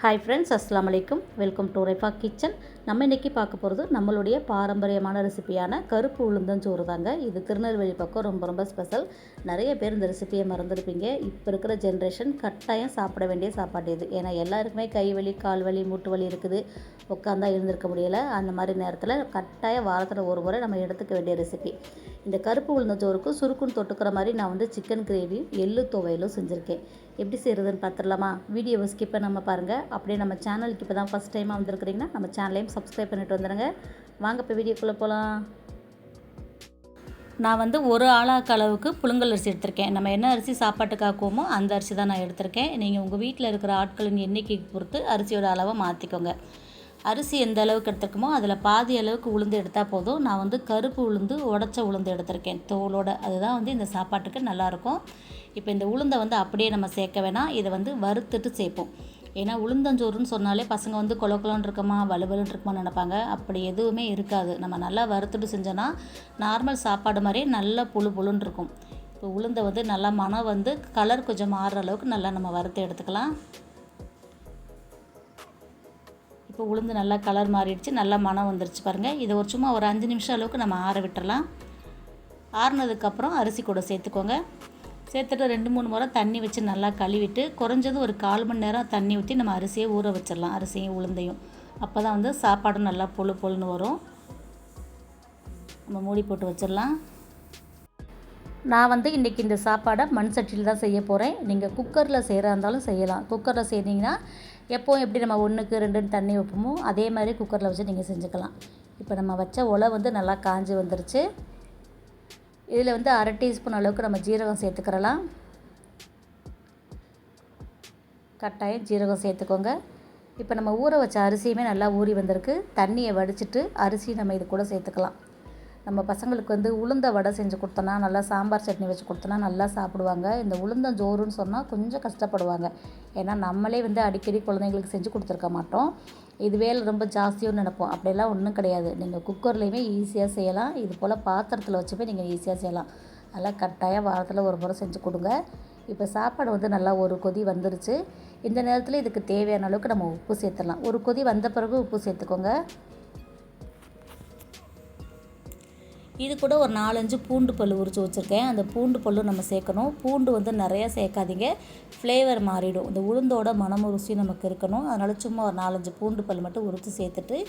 Hi friends அஸ்லாம் வலைக்கும் welcome to ரெஃபா kitchen நம்ம இன்றைக்கி பார்க்க போகிறது நம்மளுடைய பாரம்பரியமான ரெசிபியான கருப்பு உளுந்தஞ்சோறு தாங்க. இது திருநெல்வேலி பக்கம் ரொம்ப ரொம்ப ஸ்பெஷல் நிறைய பேர் இந்த ரெசிபியை மறந்துருப்பீங்க. இப்போ இருக்கிற ஜென்ரேஷன் கட்டாயம் சாப்பிட வேண்டிய சாப்பாடு இது. ஏன்னா எல்லாருக்குமே கை வலி கால் வலி மூட்டு வலி இருக்குது. உட்காந்தா இருந்திருக்க முடியலை. அந்த மாதிரி நேரத்தில் கட்டாயம் வாரத்தில் ஒரு முறை நம்ம எடுத்துக்க வேண்டிய ரெசிபி இந்த கருப்பு உளுந்தஞ்சோறுக்கு சுருக்குன்னு தொட்டுக்கிற மாதிரி நான் வந்து சிக்கன் கிரேவியும் எள்ளு துவையலும் செஞ்சுருக்கேன். எப்படி செய்கிறதுன்னு பார்த்துடலாமா வீடியோவை ஸ்கிப் பண்ணாமல் பாருங்கள் அப்படியே நம்ம சேனலுக்கு இப்போ தான் ஃபஸ்ட் டைமாக வந்திருக்கிறீங்கன்னா நம்ம சேனலையும் சப்ஸ்கிரைப் பண்ணிட்டு வந்துடுங்க வாங்க இப்போ வீடியோக்குள்ளே போகலாம் நான் வந்து ஒரு ஆளாக்கு அளவுக்கு புழுங்கல் அரிசி எடுத்திருக்கேன். நம்ம என்ன அரிசி சாப்பாட்டுக்கு ஆக்குவோமோ அந்த அரிசி தான் நான் எடுத்திருக்கேன். நீங்கள் உங்கள் வீட்டில் இருக்கிற ஆட்களின் எண்ணிக்கைக்கு பொறுத்து அரிசியோட அளவை மாற்றிக்கோங்க அரிசி எந்த அளவுக்கு எடுத்துருக்கோமோ அதில் பாதி அளவுக்கு உளுந்து எடுத்தால் போதும். நான் வந்து கருப்பு உளுந்து உடச்ச உளுந்து எடுத்திருக்கேன். தோலோட அதுதான் வந்து இந்த சாப்பாட்டுக்கு நல்லாயிருக்கும். இப்போ இந்த உளுந்தை வந்து அப்படியே நம்ம சேர்க்க வேணாம். இதை வந்து வறுத்துட்டு சேர்ப்போம். ஏன்னா உளுந்தஞ்சோறுன்னு சொன்னாலே பசங்க வந்து கொலக்குலன்னு இருக்குமா வலுவலுன்னு இருக்குமான்னு நினைப்பாங்க. அப்படி எதுவுமே இருக்காது. நம்ம நல்லா வறுத்துட்டு செஞ்சோன்னா நார்மல் சாப்பாடு மாதிரியே நல்லா புழு புழுன்னு இருக்கும். இப்போ உளுந்தை வந்து நல்லா மனம் வந்து கலர் கொஞ்சம் மாறுற அளவுக்கு நல்லா நம்ம வறுத்து எடுத்துக்கலாம். இப்போ உளுந்து நல்லா கலர் மாறிடுச்சு நல்லா மனம் வந்துருச்சு பாருங்கள் இதை ஒரு சும்மா ஒரு அஞ்சு நிமிஷம் அளவுக்கு நம்ம ஆற விட்டுறலாம். ஆறுனதுக்கப்புறம் அரிசி கூட சேர்த்துக்கோங்க. சேர்த்துட்டு ரெண்டு மூணு முறை தண்ணி வச்சு நல்லா கழுவிட்டு குறைஞ்சது ஒரு கால் மணி நேரம் தண்ணி ஊற்றி நம்ம அரிசியை ஊற வச்சிடலாம் அரிசியும் உளுந்தையும். அப்போ தான் வந்து சாப்பாடும் நல்லா பொழு பொழுன்னு வரும். நம்ம மூடி போட்டு வச்சிடலாம். நான் வந்து இன்றைக்கி இந்த சாப்பாடை மண் சட்டியில் தான் செய்ய போகிறேன் நீங்கள் குக்கரில் செய்கிறா இருந்தாலும் செய்யலாம். குக்கரில் செய்தீங்கன்னா எப்போவும் எப்படி நம்ம ஒன்றுக்கு ரெண்டுன்னு தண்ணி வைப்போமோ அதே மாதிரி குக்கரில் வச்சு நீங்கள் செஞ்சுக்கலாம். இப்போ நம்ம வச்ச ஒலை வந்து நல்லா காஞ்சி வந்துருச்சு. இதில் வந்து அரை டீஸ்பூன் அளவுக்கு நம்ம ஜீரகம் சேர்த்துக்கிறலாம். கட்டாயம் ஜீரகம் சேர்த்துக்கோங்க. இப்போ நம்ம ஊற வச்ச அரிசியுமே நல்லா ஊறி வந்திருக்கு. தண்ணியை வடிச்சிட்டு அரிசி நம்ம இது கூட சேர்த்துக்கலாம். நம்ம பசங்களுக்கு வந்து உளுந்த வடை செஞ்சு கொடுத்தோன்னா நல்லா சாம்பார் சட்னி வச்சு கொடுத்தோன்னா நல்லா சாப்பிடுவாங்க. இந்த உளுந்தஞ்சோறுன்னு சொன்னால் கொஞ்சம் கஷ்டப்படுவாங்க. ஏன்னா நம்மளே வந்து அடிக்கடி குழந்தைங்களுக்கு செஞ்சு கொடுத்துருக்க மாட்டோம். இதுவே ரொம்ப ஜாஸ்தியும் நினைப்போம். அப்படியெல்லாம் ஒன்றும் கிடையாது. நீங்கள் குக்கர்லேயுமே ஈஸியாக செய்யலாம். இது போல் பாத்திரத்தில் வச்சுமே நீங்கள் ஈஸியாக செய்யலாம். நல்லா கட்டாயம் வாரத்தில் ஒரு முறை செஞ்சு கொடுங்க. இப்போ சாப்பாடு வந்து நல்லா ஒரு கொதி வந்துருச்சு. இந்த நேரத்தில் இதுக்கு தேவையான அளவுக்கு நம்ம உப்பு சேர்த்துடலாம். ஒரு கொதி வந்த பிறகு உப்பு சேர்த்துக்கோங்க. இது கூட ஒரு நாலஞ்சு பூண்டு பல் உரித்து வச்சுருக்கேன். அந்த பூண்டு பல்லும் நம்ம சேர்க்கணும். பூண்டு வந்து நிறையா சேர்க்காதீங்க. ஃப்ளேவர் மாறிடும். இந்த உளுந்தோட மனம் ருசி நமக்கு இருக்கணும். அதனால் சும்மா ஒரு நாலஞ்சு பூண்டு பல் மட்டும் உரித்து சேர்த்துட்டு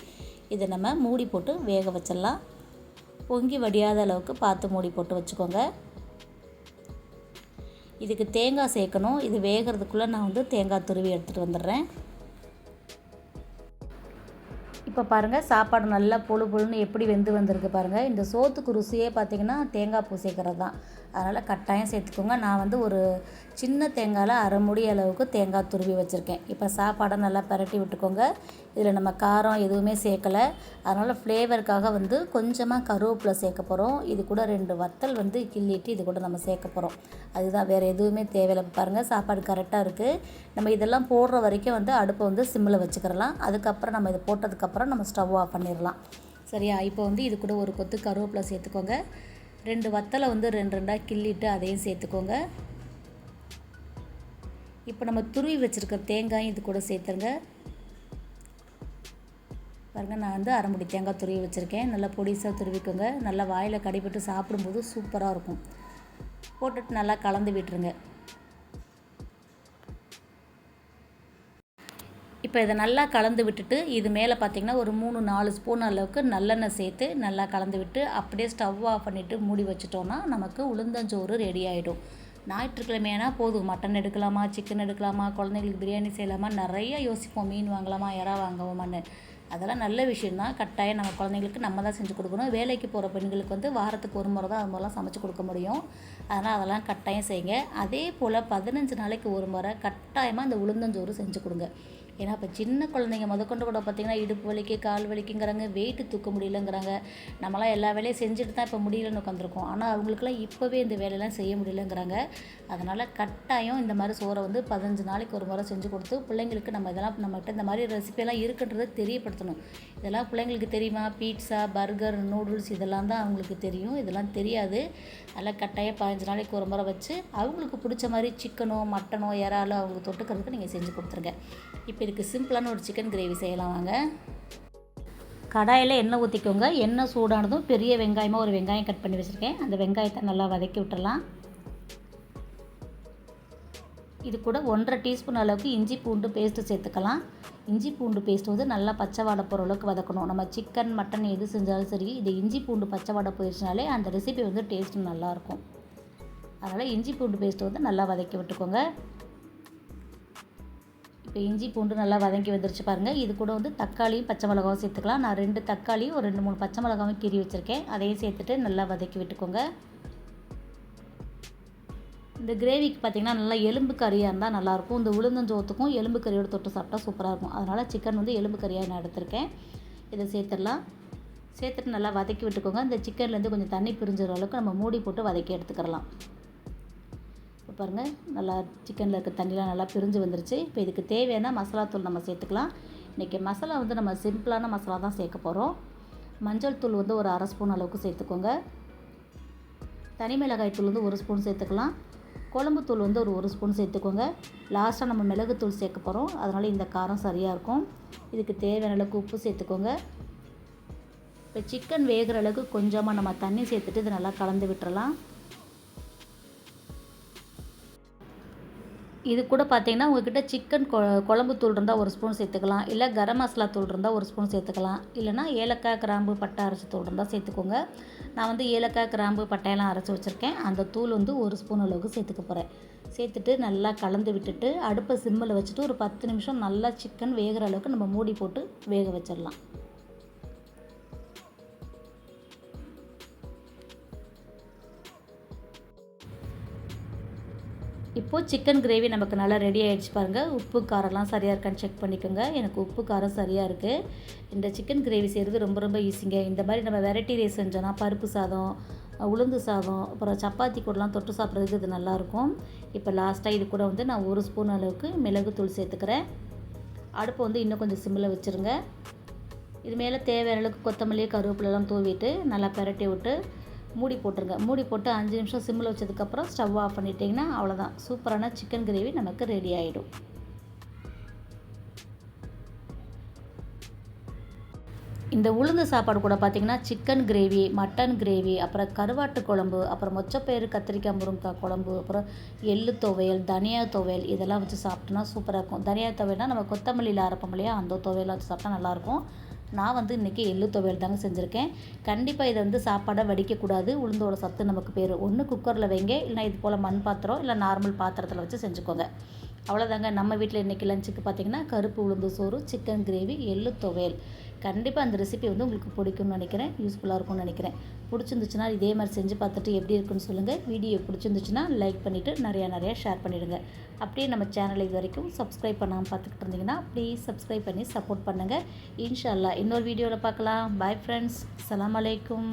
இதை நம்ம மூடி போட்டு வேக வச்சிடலாம். பொங்கி வடியாத அளவுக்கு பார்த்து மூடி போட்டு வச்சுக்கோங்க. இதுக்கு தேங்காய் சேர்க்கணும். இது வேகிறதுக்குள்ளே நான் வந்து தேங்காய் துருவி எடுத்துகிட்டு வந்துடுறேன். இப்போ பாருங்கள் சாப்பாடு நல்லா பொழு பொழுன்னு எப்படி வெந்து வந்திருக்கு பாருங்கள் இந்த சோத்துக்கு ருசியே பார்த்திங்கன்னா தேங்காய் பூ சேர்க்குறது தான் அதனால் கட்டாயம் சேர்த்துக்கோங்க. நான் வந்து ஒரு சின்ன தேங்காயில் அரை முடி அளவுக்கு தேங்காய் துருவி வச்சுருக்கேன். இப்போ சாப்பாடை நல்லா பரட்டி விட்டுக்கோங்க. இதில் நம்ம காரம் எதுவுமே சேர்க்கலை. அதனால் ஃப்ளேவருக்காக வந்து கொஞ்சமாக கருவேப்பிலை சேர்க்க போகிறோம் இது கூட ரெண்டு வத்தல் வந்து கிள்ளிட்டு இது கூட நம்ம சேர்க்க போகிறோம் அதுதான் வேறு எதுவுமே தேவையில்லை. பாருங்கள் சாப்பாடு கரெக்டாக இருக்குது நம்ம இதெல்லாம் போடுற வரைக்கும் வந்து அடுப்பை வந்து சிம்மில் வச்சுக்கிறலாம். அதுக்கப்புறம் நம்ம இதை போட்டதுக்கப்புறம் நம்ம ஸ்டவ் ஆஃப் பண்ணிடலாம். சரியா? இப்போ வந்து இது கூட ஒரு கொத்து கருவேப்பிலை சேர்த்துக்கோங்க. ரெண்டு வத்தலை வந்து ரெண்டு ரெண்டாக கிள்ளிட்டு அதையும் சேர்த்துக்கோங்க. இப்போ நம்ம துருவி வச்சுருக்க தேங்காயும் இது கூட சேர்த்துருங்க. பாருங்கள் நான் வந்து அரைமுடி தேங்காய் துருவி வச்சுருக்கேன். நல்லா பொடிசாக துருவிக்கோங்க. நல்லா வாயில் கடிப்பட்டு சாப்பிடும்போது சூப்பராக இருக்கும். போட்டுட்டு நல்லா கலந்து விட்டுருங்க. இப்போ இதை நல்லா கலந்து விட்டுட்டு இது மேலே பார்த்திங்கன்னா ஒரு மூணு நாலு ஸ்பூன் அளவுக்கு நல்லெண்ணெய் சேர்த்து நல்லா கலந்து விட்டு அப்படியே ஸ்டவ் ஆஃப் பண்ணிவிட்டு மூடி வச்சிட்டோன்னா நமக்கு உளுந்தஞ்சோறு ரெடி ஆகிடும் ஞாயிற்றுக்கிழமையானா போதும். மட்டன் எடுக்கலாமா சிக்கன் எடுக்கலாமா குழந்தைங்களுக்கு பிரியாணி செய்யலாமா நிறைய யோசிப்போம். மீன் வாங்கலாமா இறா வாங்குவோமான்னு அதெல்லாம் நல்ல விஷயந்தான் கட்டாயம் நம்ம குழந்தைங்களுக்கு நம்ம தான் செஞ்சு கொடுக்கணும். வேலைக்கு போகிற பெண்களுக்கு வந்து வாரத்துக்கு ஒரு முறை தான் அது மாதிரிலாம் சமைச்சு கொடுக்க முடியும். அதனால் அதெல்லாம் கட்டாயம் செய்யுங்க. அதே போல் பதினஞ்சு நாளைக்கு ஒரு முறை கட்டாயமாக இந்த உளுந்தஞ்சோறு செஞ்சு கொடுங்க. ஏன்னா இப்போ சின்ன குழந்தைங்க முதற்கொண்டு கூட பார்த்திங்கன்னா இடுப்பு வலிக்கு கால் வலிக்குங்கிறாங்க வெயிட்டு தூக்க முடியலங்கிறாங்க. நம்மளாம் எல்லா வேலையும் செஞ்சுட்டு தான் இப்போ முடியலன்னு உட்காந்துருக்கோம் ஆனால் அவங்களுக்குலாம் இப்போவே இந்த வேலையெல்லாம் செய்ய முடியலங்கிறாங்க. அதனால் கட்டாயம் இந்த மாதிரி சோறை வந்து பதினஞ்சு நாளைக்கு ஒரு முறை செஞ்சு கொடுத்து பிள்ளைங்களுக்கு நம்ம இதெல்லாம் நம்மகிட்ட இந்த மாதிரி ரெசிபியெல்லாம் இருக்குன்றதை தெரியப்படுத்தணும். இதெல்லாம் பிள்ளைங்களுக்கு தெரியுமா? பீட்சா பர்கர் நூடுல்ஸ் இதெல்லாம் தான் அவங்களுக்கு தெரியும். இதெல்லாம் தெரியாது. அதெல்லாம் கட்டாயம் பதினஞ்சு நாளைக்கு ஒரு முறை வச்சு அவங்களுக்கு பிடிச்ச மாதிரி சிக்கனோ மட்டனோ இறாலோ அவங்க தொட்டுக்கிறதுக்கு நீங்கள் செஞ்சு கொடுத்துருங்க. இப்போ இதுக்கு சிம்பிளான ஒரு சிக்கன் கிரேவி செய்யலாம் வாங்க. கடாயில் எண்ணெய் ஊற்றிக்கோங்க எண்ணெய் சூடானதும் பெரிய வெங்காயமாக ஒரு வெங்காயம் கட் பண்ணி வச்சுருக்கேன். அந்த வெங்காயத்தை நல்லா வதக்கி விட்டுறலாம். இது கூட ஒன்றரை டீஸ்பூன் அளவுக்கு இஞ்சி பூண்டு பேஸ்ட்டு சேர்த்துக்கலாம். இஞ்சி பூண்டு பேஸ்ட் வந்து நல்லா பச்சை வாடை போகிற அளவுக்கு வதக்கணும். நம்ம சிக்கன் மட்டன் எது செஞ்சாலும் சரி இது இஞ்சி பூண்டு பச்சை வாடை போயிடுச்சுனாலே அந்த ரெசிபி வந்து டேஸ்ட்டு நல்லாயிருக்கும் அதனால் இஞ்சி பூண்டு பேஸ்ட்டு வந்து நல்லா வதக்கி விட்டுக்கோங்க. இப்போ இஞ்சி பூண்டு நல்லா வதங்கி வந்துருச்சு பாருங்கள் இது கூட வந்து தக்காளியும் பச்சை மிளகாவும் சேர்த்துக்கலாம். நான் ரெண்டு தக்காளியும் ஒரு ரெண்டு மூணு பச்சை மிளகாவும் கீறி வச்சுருக்கேன். அதையும் சேர்த்துட்டு நல்லா வதக்கி விட்டுக்கோங்க. இந்த கிரேவிக்கு பார்த்திங்கன்னா நல்லா எலும்பு கறியாக இருந்தால் நல்லாயிருக்கும். இந்த உளுந்தஞ்சோத்துக்கும் எலும்பு கறியோடு தொட்டு சாப்பிட்டா சூப்பராக இருக்கும். அதனால் சிக்கன் வந்து எலும்பு கறியாக நான் எடுத்திருக்கேன். இதை சேர்த்துடலாம். சேர்த்துட்டு நல்லா வதக்கி விட்டுக்கோங்க. இந்த சிக்கன்லேருந்து கொஞ்சம் தண்ணி பிரிஞ்சுற அளவுக்கு நம்ம மூடி போட்டு வதக்கி எடுத்துக்கிறலாம் பாருங்கள் நல்லா சிக்கனில் இருக்க தண்ணிலாம் நல்லா பிரிஞ்சு வந்துருச்சு. இப்போ இதுக்கு தேவையான மசாலா தூள் நம்ம சேர்த்துக்கலாம். இன்றைக்கி மசாலா வந்து நம்ம சிம்பிளான மசாலா தான் சேர்க்க போகிறோம் மஞ்சள் தூள் வந்து ஒரு அரை ஸ்பூன் அளவுக்கு சேர்த்துக்கோங்க. தனி மிளகாய் தூள் வந்து ஒரு ஸ்பூன் சேர்த்துக்கலாம். குழம்பு தூள் வந்து ஒரு ஒரு ஸ்பூன் சேர்த்துக்கோங்க. லாஸ்ட்டாக நம்ம மிளகுத்தூள் சேர்க்க போகிறோம் அதனால் இந்த காரம் சரியாக இருக்கும். இதுக்கு தேவையான அளவுக்கு உப்பு சேர்த்துக்கோங்க. இப்போ சிக்கன் வேகிற அளவுக்கு கொஞ்சமாக நம்ம தண்ணி சேர்த்துட்டு இதை நல்லா கலந்து விட்டுறலாம். இது கூட பார்த்தீங்கன்னா உங்ககிட்ட சிக்கன் கொ குழம்பு தூள் இருந்தால் ஒரு ஸ்பூன் சேர்த்துக்கலாம். இல்லை கரம் மசாலா தூள் இருந்தால் ஒரு ஸ்பூன் சேர்த்துக்கலாம். இல்லைனா ஏலக்காய் கிராம்பு பட்டை அரைச்சி தூள் இருந்தால் சேர்த்துக்கோங்க. நான் வந்து ஏலக்காய் கிராம்பு பட்டையெல்லாம் அரைச்சி வச்சுருக்கேன். அந்த தூள் வந்து ஒரு ஸ்பூன் அளவுக்கு சேர்த்துக்க போகிறேன் சேர்த்துட்டு நல்லா கலந்து விட்டுட்டு அடுப்பை சிம்மில் வச்சுட்டு ஒரு பத்து நிமிஷம் நல்லா சிக்கன் வேகிற அளவுக்கு நம்ம மூடி போட்டு வேக வச்சிடலாம். இப்போது சிக்கன் கிரேவி நமக்கு நல்லா ரெடி ஆகிடுச்சு பாருங்கள் உப்பு காரம்லாம் சரியாக இருக்கான்னு செக் பண்ணிக்கோங்க. எனக்கு உப்பு காரம் சரியாக இருக்குது இந்த சிக்கன் கிரேவி செய்கிறது ரொம்ப ரொம்ப ஈஸிங்க இந்த மாதிரி நம்ம வெரைட்டி ரைஸ் செஞ்சோன்னா பருப்பு சாதம் உளுந்து சாதம் அப்புறம் சப்பாத்தி கூடலாம் தொட்டு சாப்பிட்றதுக்கு இது நல்லாயிருக்கும் இப்போ லாஸ்ட்டாக இது கூட வந்து நான் ஒரு ஸ்பூன் அளவுக்கு மிளகுத்தூள் சேர்த்துக்கிறேன். அடுப்பை வந்து இன்னும் கொஞ்சம் சிம்மில் வச்சுருங்க. இது மேலே தேவையான அளவுக்கு கொத்தமல்லி கருவேப்பிலெல்லாம் தூவிட்டு நல்லா பெரட்டி விட்டு மூடி போட்டுருங்க. மூடி போட்டு அஞ்சு நிமிஷம் சிம்மில் வச்சதுக்கப்புறம் ஸ்டவ் ஆஃப் பண்ணிட்டிங்கன்னா அவ்வளோதான். சூப்பரான சிக்கன் கிரேவி நமக்கு ரெடி ஆகிடும் இந்த உளுந்து சாப்பாடு கூட பார்த்திங்கன்னா சிக்கன் கிரேவி மட்டன் கிரேவி அப்புறம் கருவாட்டு குழம்பு அப்புறம் மொச்சப்பயிறு கத்திரிக்காய் முருங்கைக்காய் குழம்பு அப்புறம் எள்ளு துவையல் தனியா துவையல் இதெல்லாம் வச்சு சாப்பிட்டோன்னா சூப்பராக இருக்கும். தனியா துவையல்னால் நம்ம கொத்தமல்லியில் அரைப்போம் இல்லையா? அந்த துவையெல்லாம் வச்சு சாப்பிட்டா நல்லாயிருக்கும் நான் வந்து இன்றைக்கி எள்ளு துவையல் தாங்க செஞ்சுருக்கேன். கண்டிப்பாக இதை வந்து சாப்பாடை வடிக்கக்கூடாது. உளுந்தோட சத்து நமக்கு பேர். ஒன்று குக்கரில் வைங்க இல்லைனா இது போல் மண் பாத்திரம் இல்லை நார்மல் பாத்திரத்தில் வச்சு செஞ்சுக்கோங்க. அவ்வளோதாங்க நம்ம வீட்டில் இன்றைக்கி லஞ்சுக்கு பார்த்திங்கன்னா கருப்பு உளுந்து சோறு சிக்கன் கிரேவி எள்ளு துவையல். கண்டிப்பாக அந்த ரெசிபி வந்து உங்களுக்கு பிடிக்கும்னு நினைக்கிறேன். யூஸ்ஃபுல்லாக இருக்கும்னு நினைக்கிறேன். பிடிச்சிருந்துச்சுன்னா இதே மாதிரி செஞ்சு பார்த்துட்டு எப்படி இருக்குன்னு சொல்லுங்கள் வீடியோ பிடிச்சிருந்துச்சுன்னா லைக் பண்ணிவிட்டு நிறையா நிறையா ஷேர் பண்ணிவிடுங்க அப்படியே நம்ம சேனலை இது வரைக்கும் சப்ஸ்கிரைப் பண்ணாமல் பார்த்துக்கிட்டு இருந்தீங்கன்னா ப்ளீஸ் சப்ஸ்கிரைப் பண்ணி சப்போர்ட் பண்ணுங்கள் இன்ஷால்லா இன்னொரு வீடியோவில் பார்க்கலாம். பாய் ஃப்ரெண்ட்ஸ் அலாம் அலைக்கும்